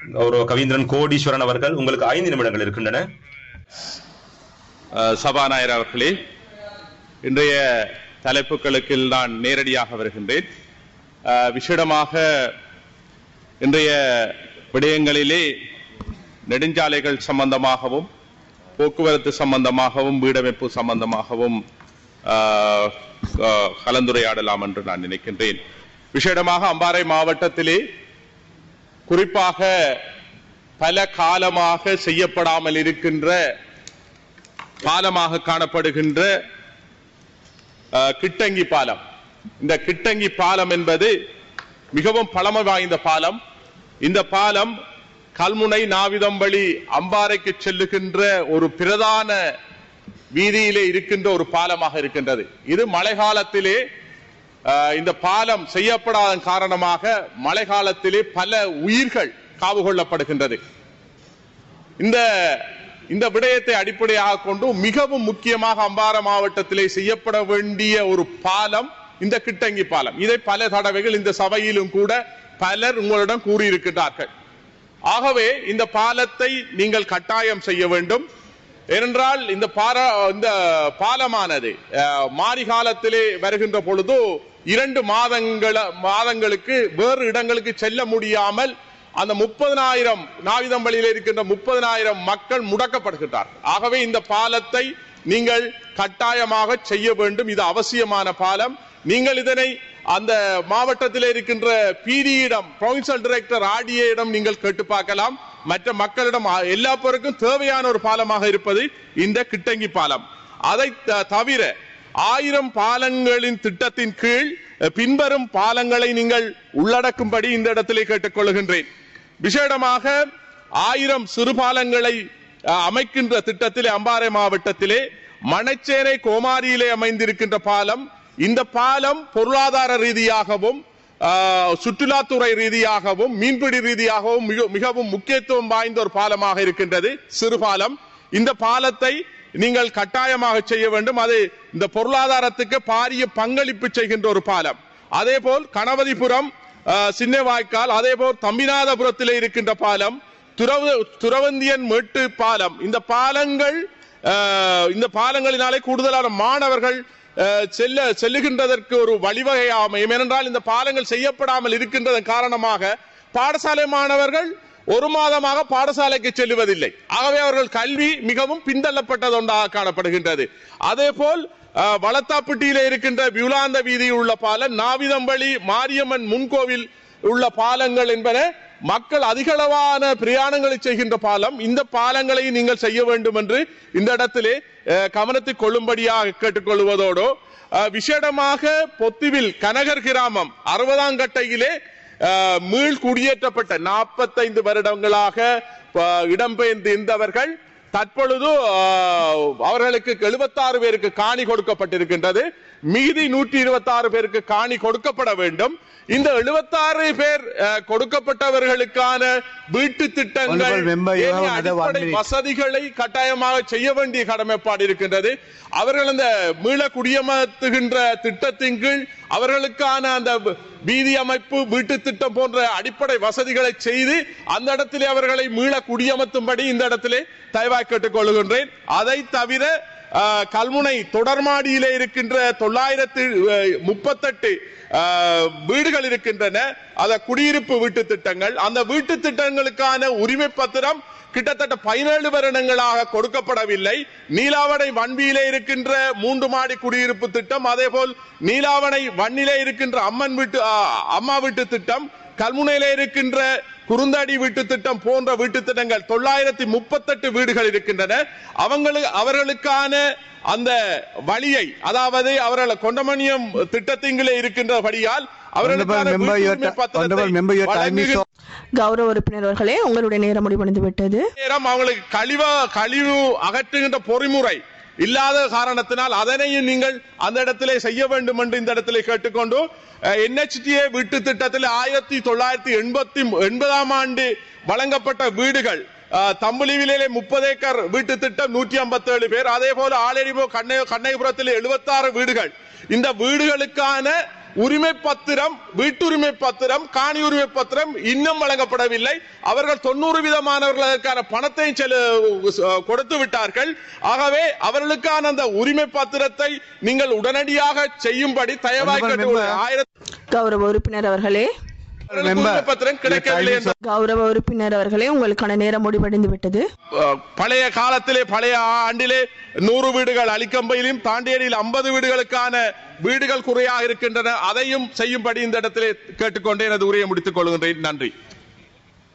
கௌரவ கவீந்திரன் கோடீஸ்வரன் அவர்கள் உங்களுக்கு ஐந்து நிமிடங்கள் இருக்கின்றன. சபாநாயகர் அவர்களே இன்றைய தலைப்புகளுக்கு நான் நேரடியாக வருகின்றேன். அஹ், விசேடமாக இன்றைய விடயங்களிலே நெடுஞ்சாலைகள் சம்பந்தமாகவும் போக்குவரத்து சம்பந்தமாகவும் வீடமைப்பு சம்பந்தமாகவும் கலந்துரையாடலாம் என்று நான் நினைக்கின்றேன். விசேடமாக அம்பாறை மாவட்டத்திலே குறிப்பாக பல காலமாக செய்யப்படாமல் இருக்கின்ற பாலமாக காணப்படுகின்ற அஹ், கிட்டங்கி பாலம். இந்த கிட்டங்கி பாலம் என்பது மிகவும் பழமை வாய்ந்த பாலம். இந்த பாலம் கல்முனை நாவிதம்பள்ளி அம்பாறைக்கு செல்லுகின்ற ஒரு பிரதான வீதியிலே இருக்கின்ற ஒரு பாலமாக இருக்கின்றது. இது மழை காலத்திலே இந்த பாலம் செய்யப்படாத காரணமாக மழை காலத்திலே பல உயிர்கள் காவு கொள்ளப்படுகின்றது. இந்த இந்த விடயத்தை அடிப்படையாக கொண்டு மிகவும் முக்கியமாக அம்பாறை மாவட்டத்திலே செய்யப்பட வேண்டிய ஒரு பாலம் இந்த கிட்டங்கி பாலம். இதை பல தடவைகள் இந்த சபையிலும் கூட பலர் உங்களிடம் கூறியிருக்கிறார்கள் ஆகவே இந்த பாலத்தை நீங்கள் கட்டாயம் செய்ய வேண்டும். ஏனென்றால் இந்த பாரா இந்த பாலமானது மாரிகாலத்திலே வருகின்ற பொழுது இரண்டு மாதங்கள மாதங்களுக்கு வேறு இடங்களுக்கு செல்ல முடியாமல் அந்த முப்பதனாயிரம் நாவிதம்பள்ளியில் இருக்கின்ற முப்பதனாயிரம் மக்கள் முடக்கப்படுகின்றார்கள். ஆகவே இந்த பாலத்தை நீங்கள் கட்டாயமாக செய்ய வேண்டும். இது அவசியமான பாலம். நீங்கள் இதனை அந்த மாவட்டத்தில் இருக்கின்ற பிடியிடம் ப்ரொவின்சல் டைரக்டர் ஆடியிடம் நீங்கள் கேட்டு பார்க்கலாம். மற்ற மக்களிடம் எல்லா பேருக்கும் தேவையான ஒரு பாலமாக இருப்பது இந்த கிட்டங்கி பாலம். அதை தவிர ஆயிரம் பாலங்களின் திட்டத்தின் கீழ் பின்வரும் பாலங்களை நீங்கள் உள்ளடக்கும்படி இந்த இடத்திலே கேட்டுக்கொள்கின்றேன். விசேடமாக ஆயிரம் சிறு பாலங்களை அமைக்கின்ற திட்டத்திலே அம்பாறை மாவட்டத்திலே மணச்சேனை கோமாரியிலே அமைந்திருக்கின்ற பாலம் இந்த பாலம் பொருளாதார ரீதியாகவும் சுற்றுலாத்துறை ரீதியாகவும் மீன்பிடி ரீதியாகவும் மிக- மிகவும் முக்கியத்துவம் வாய்ந்த ஒரு பாலமாக இருக்கின்றது சிறு பாலம் இந்த பாலத்தை நீங்கள் கட்டாயமாக செய்ய வேண்டும். அது இந்த பொருளாதாரத்துக்கு பாரிய பங்களிப்பு செய்கின்ற ஒரு பாலம். அதே போல் கணபதிபுரம் ஆஹ், சின்ன வாய்க்கால் அதே போல் தம்பிநாதபுரத்திலே இருக்கின்ற பாலம் துறவு துறவந்தியன் மேட்டு பாலம் இந்த பாலங்கள் ஆஹ், இந்த பாலங்களினாலே கூடுதலான மாணவர்கள் செல்ல செல்லுகின்றதற்கு ஒரு வழிவகை அமையும். ஏனென்றால் இந்த பாலங்கள் செய்யப்படாமல் இருக்கின்றதன் காரணமாக பாடசாலை மாணவர்கள் ஒரு மாதமாக பாடசாலைக்கு செல்லுவதில்லை. ஆகவே அவர்கள் கல்வி மிகவும் பின்தள்ளப்பட்டது ஒன்றாக காணப்படுகின்றது. அதே போல் வளத்தாப்பட்டியில இருக்கின்ற வியுலாந்த வீதியில் உள்ள பாலம் நாவிதம்பள்ளி மாரியம்மன் முன்கோவில் உள்ள பாலங்கள் என்பன மக்கள் அதிகளவான பிரயாணங்களை செய்கின்ற பாலம். இந்த பாலங்களை நீங்கள் செய்ய வேண்டும் என்று இந்த இடத்திலே அஹ், கவனத்தில் கொள்ளும்படியாக கேட்டுக்கொள்வதோடு விசேடமாக பொத்துவில் கனகர் கிராமம் அறுபதாம் கட்டையிலே அஹ், மீள் குடியேற்றப்பட்ட நாற்பத்தைந்து வருடங்களாக இடம்பெயர்ந்து இருந்தவர்கள் தற்பொழுது அவர்களுக்கு 76 பேருக்கு காணி கொடுக்கப்பட்டிருக்கின்றது மீதி நூற்றி இருபத்தாறு பேருக்கு காணி கொடுக்கப்பட வேண்டும். இந்த 76 பேர் கொடுக்கப்பட்டவர்களுக்கான வீட்டு திட்டங்கள். வசதிகளை கட்டாயமாக செய்ய வேண்டிய கடமைப்பாடு இருக்கின்றது. அவர்கள் அந்த மீள குடியமர்த்துகின்ற திட்டத்தின் கீழ் அவர்களுக்கான அந்த வீதி அமைப்பு வீட்டு திட்டம் போன்ற அடிப்படை வசதிகளை செய்து அந்த இடத்திலே அவர்களை மீள குடியமர்த்தும்படி இந்த இடத்திலே தயவாய் கேட்டுக் கொள்கின்றேன். அதை தவிர கல்முனை தொடர்மாடியிலே இருக்கின்ற தொள்ளாயிரத்தி முப்பத்தெட்டு வீடுகள் இருக்கின்றன. அத குடியிருப்பு வீட்டு திட்டங்கள். அந்த வீட்டு திட்டங்களுக்கான உரிமை பத்திரம் கிட்டத்தட்ட பதினேழு வருடங்களாக கொடுக்கப்படவில்லை. நீலாவணை வன்பியிலே இருக்கின்ற மூன்று மாடி குடியிருப்பு திட்டம் அதே போல் நீலாவணை வன்னிலே இருக்கின்ற அம்மன் வீட்டு அம்மா வீட்டு திட்டம் கல்முனையிலே இருக்கின்ற குறுந்தாடி வீட்டு திட்டம் போன்ற வீட்டு திட்டங்கள் தொள்ளாயிரத்தி முப்பத்தெட்டு வீடுகள் இருக்கின்றன அவங்களுக்கு அவர்களுக்கான அந்த வழியை அதாவது அவர்கள் கொண்டமணியம் திட்டத்திங்களே இருக்கின்றபடியால் அவர்களுக்கான. கௌரவ உறுப்பினர் அவர்களே உங்களுடைய நேரம் முடிவடைந்து விட்டது நேரம் அவங்களுக்கு கழிவ கழிவு அகற்றுகின்ற பொறிமுறை இல்லாத காரணத்தினால் அதனையும் நீங்கள் அந்த இடத்திலே செய்ய வேண்டும் என்று இந்த இடத்திலே கேட்டுக்கொண்டு என்ஹெச்டிஏ வீட்டு திட்டத்தில் ஆயிரத்தி தொள்ளாயிரத்தி எண்பத்தி எண்பதாம் ஆண்டு வழங்கப்பட்ட வீடுகள் தம்புலிவிலே முப்பது ஏக்கர் வீட்டு திட்டம் நூற்றி ஐம்பத்தி ஏழு பேர். அதே போல ஆலரிபோ கண்ணை கண்ணைபுரத்தில் எழுபத்தாறு வீடுகள். இந்த வீடுகளுக்கான உரிமை பத்திரம் வீட்டுரிமை பத்திரம் காணி உரிமை பத்திரம் இன்னும் வழங்கப்படவில்லை. அவர்கள் தொண்ணூறு விதமானவர்கள் அதற்கான பணத்தை கொடுத்து விட்டார்கள். ஆகவே அவர்களுக்கான அந்த உரிமை பத்திரத்தை நீங்கள் உடனடியாக செய்யும்படி தயவாய். ஆயிரத்தி கௌரவ உறுப்பினர் அவர்களே கௌரவ உறுப்பினர் அவர்களே உங்களுக்கான நேரம் முடிவடைந்து விட்டது. பழைய காலத்திலே பழைய ஆண்டிலே நூறு வீடுகள் அலிக்கம்பையிலும் தாண்டியடியில் ஐம்பது வீடுகளுக்கான வீடுகள் குறையாக இருக்கின்றன. அதையும் செய்யும்படி இந்த இடத்திலே கேட்டுக்கொண்டு எனது உரையை முடித்துக் கொள்கின்றேன். நன்றி.